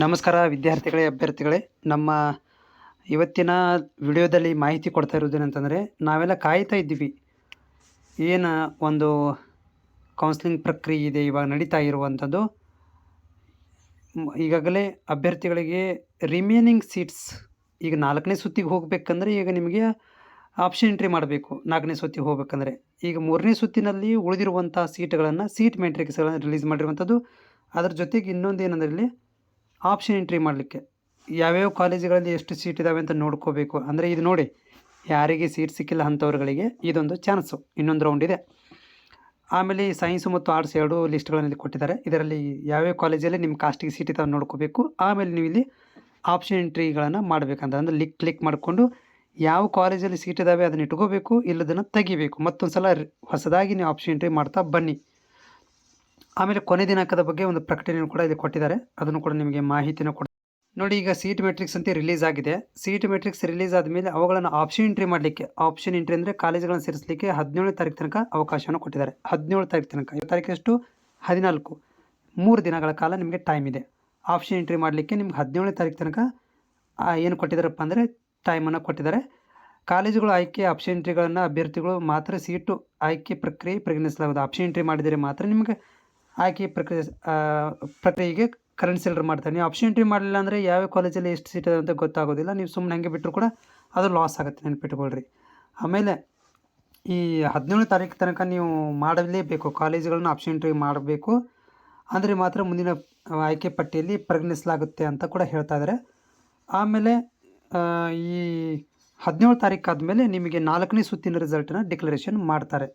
ನಮಸ್ಕಾರ ವಿದ್ಯಾರ್ಥಿಗಳೇ, ಅಭ್ಯರ್ಥಿಗಳೇ. ನಮ್ಮ ಇವತ್ತಿನ ವಿಡಿಯೋದಲ್ಲಿ ಮಾಹಿತಿ ಕೊಡ್ತಾ ಇರೋದೇನಂತಂದರೆ ನಾವೆಲ್ಲ ಕಾಯ್ತಾ ಇದ್ದೀವಿ. ಏನು ಒಂದು ಕೌನ್ಸ್ಲಿಂಗ್ ಪ್ರಕ್ರಿಯೆ ಇದೆ, ಇವಾಗ ನಡೀತಾ ಇರುವಂಥದ್ದು. ಈಗಾಗಲೇ ಅಭ್ಯರ್ಥಿಗಳಿಗೆ ರಿಮೇನಿಂಗ್ ಸೀಟ್ಸ್ ಈಗ ನಾಲ್ಕನೇ ಸುತ್ತಿಗೆ ಹೋಗಬೇಕಂದ್ರೆ ಈಗ ನಿಮಗೆ ಆಪ್ಷನ್ ಎಂಟ್ರಿ ಮಾಡಬೇಕು, ನಾಲ್ಕನೇ ಸುತ್ತಿಗೆ ಹೋಗಬೇಕಂದ್ರೆ. ಈಗ ಮೂರನೇ ಸುತ್ತಿನಲ್ಲಿ ಉಳಿದಿರುವಂಥ ಸೀಟ್ಗಳನ್ನು ಸೀಟ್ ಮೆಟ್ರಿಕ್ಸ್ಗಳನ್ನು ರಿಲೀಸ್ ಮಾಡಿರುವಂಥದ್ದು. ಅದರ ಜೊತೆಗೆ ಇನ್ನೊಂದು ಏನಂದರೆ ಇಲ್ಲಿ ಆಪ್ಷನ್ ಎಂಟ್ರಿ ಮಾಡಲಿಕ್ಕೆ. ಯಾವ್ಯಾವ ಕಾಲೇಜುಗಳಲ್ಲಿ ಎಷ್ಟು ಸೀಟ್ ಇದ್ದಾವೆ ಅಂತ ನೋಡ್ಕೋಬೇಕು. ಅಂದರೆ ಇದು ನೋಡಿ, ಯಾರಿಗೆ ಸೀಟ್ ಸಿಕ್ಕಿಲ್ಲ ಅಂಥವ್ರುಗಳಿಗೆ ಇದೊಂದು ಚಾನ್ಸು ಇನ್ನೊಂದು ರೌಂಡ್ ಇದೆ. ಆಮೇಲೆ ಸೈನ್ಸ್ ಮತ್ತು ಆರ್ಟ್ಸ್ ಎರಡು ಲಿಸ್ಟ್ಗಳಲ್ಲಿ ಕೊಟ್ಟಿದ್ದಾರೆ. ಇದರಲ್ಲಿ ಯಾವ್ಯಾವ ಕಾಲೇಜಲ್ಲಿ ನಿಮ್ಮ ಕಾಸ್ಟಿಗೆ ಸೀಟ್ ಇದ್ದಾವೆ ನೋಡ್ಕೋಬೇಕು. ಆಮೇಲೆ ನೀವು ಇಲ್ಲಿ ಆಪ್ಷನ್ ಎಂಟ್ರಿಗಳನ್ನು ಮಾಡಬೇಕಂತ, ಅಂದರೆ ಲಿಕ್ ಕ್ಲಿಕ್ ಮಾಡಿಕೊಂಡು ಯಾವ ಕಾಲೇಜಲ್ಲಿ ಸೀಟ್ ಇದ್ದಾವೆ ಅದನ್ನ ಇಟ್ಕೋಬೇಕು, ಇಲ್ಲದನ್ನು ತೆಗಿಬೇಕು. ಮತ್ತೊಂದು ಸಲ ಹೊಸದಾಗಿ ನೀವು ಆಪ್ಷನ್ ಎಂಟ್ರಿ ಮಾಡ್ತಾ ಬನ್ನಿ. ಆಮೇಲೆ ಕೊನೆ ದಿನಾಂಕದ ಬಗ್ಗೆ ಒಂದು ಪ್ರಕಟಣೆಯನ್ನು ಕೂಡ ಇಲ್ಲಿ ಕೊಟ್ಟಿದ್ದಾರೆ. ಅದನ್ನು ಕೂಡ ನಿಮಗೆ ಮಾಹಿತಿನ ಕೊಡ, ನೋಡಿ ಈಗ ಸೀಟ್ ಮೆಟ್ರಿಕ್ಸ್ ಅಂತ ರಿಲೀಸ್ ಆಗಿದೆ. ಸೀಟ್ ಮೆಟ್ರಿಕ್ಸ್ ರಿಲೀಸ್ ಆದಮೇಲೆ ಅವುಗಳನ್ನು ಆಪ್ಷನ್ ಎಂಟ್ರಿ ಮಾಡಲಿಕ್ಕೆ ಆಪ್ಷನ್ ಎಂಟ್ರಿ ಅಂದರೆ ಕಾಲೇಜುಗಳನ್ನು ಸೇರಿಸಲಿಕ್ಕೆ ಹದಿನೇಳು ತಾರೀಕು ತನಕ ಅವಕಾಶವನ್ನು ಕೊಟ್ಟಿದ್ದಾರೆ. ಹದಿನೇಳು ತಾರೀಕು ತನಕ ತಾರೀಕು ಎಷ್ಟು? ಹದಿನಾಲ್ಕು. ಮೂರು ದಿನಗಳ ಕಾಲ ನಿಮಗೆ ಟೈಮ್ ಇದೆ. ಆಪ್ಷನ್ ಎಂಟ್ರಿ ಮಾಡಲಿಕ್ಕೆ ನಿಮ್ಗೆ ಹದಿನೇಳನೇ ತಾರೀಕು ತನಕ ಏನು ಕೊಟ್ಟಿದ್ದಾರಪ್ಪ ಅಂದರೆ ಟೈಮನ್ನು ಕೊಟ್ಟಿದ್ದಾರೆ. ಕಾಲೇಜುಗಳು ಆಯ್ಕೆ ಆಪ್ಷನ್ ಎಂಟ್ರಿಗಳನ್ನು ಅಭ್ಯರ್ಥಿಗಳು ಮಾತ್ರ ಸೀಟು ಆಯ್ಕೆ ಪ್ರಕ್ರಿಯೆ ಪರಿಗಣಿಸಲಾಗುವುದು ಆಪ್ಷನ್ ಎಂಟ್ರಿ ಮಾಡಿದರೆ ಮಾತ್ರ ನಿಮಗೆ ಆಯ್ಕೆ ಪ್ರಕ್ರಿಯೆ ಪ್ರಕ್ರಿಯೆಗೆ ಕರೆಂಟ್ ಕನ್ಸಿಡರ್ ಮಾಡ್ತಾರೆ. ನೀವು ಆಪ್ಷನ್ ಎಂಟ್ರಿ ಮಾಡಲಿಲ್ಲ ಅಂದರೆ ಯಾವ ಕಾಲೇಜಲ್ಲಿ ಎಷ್ಟು ಸೀಟ್ ಇದೆ ಅಂತ ಗೊತ್ತಾಗೋದಿಲ್ಲ. ನೀವು ಸುಮ್ಮನೆ ಹಂಗೆ ಬಿಟ್ಟರು ಕೂಡ ಅದು ಲಾಸ್ ಆಗುತ್ತೆ ನೆನ್ಪಿಟ್ಕೊಳ್ರಿ. ಆಮೇಲೆ ಈ ಹದಿನೇಳು ತಾರೀಕು ತನಕ ನೀವು ಮಾಡಲೇಬೇಕು. ಕಾಲೇಜುಗಳನ್ನ ಎಂಟ್ರಿ ಮಾಡಬೇಕು. ಅಂದರೆ ಮಾತ್ರ ಮುಂದಿನ ಆಯ್ಕೆ ಪಟ್ಟಿಯಲ್ಲಿ ಪರಿಗಣಿಸಲಾಗುತ್ತೆ ಅಂತ ಕೂಡ ಹೇಳ್ತಾ ಇದ್ದಾರೆ ಆಮೇಲೆ ಈ ಹದಿನೇಳು ತಾರೀಕು ಆದಮೇಲೆ ನಿಮಗೆ ನಾಲ್ಕನೇ ಸುತ್ತಿನ ರಿಸಲ್ಟನ್ನ ಡಿಕ್ಲರೇಷನ್ ಮಾಡ್ತಾರೆ.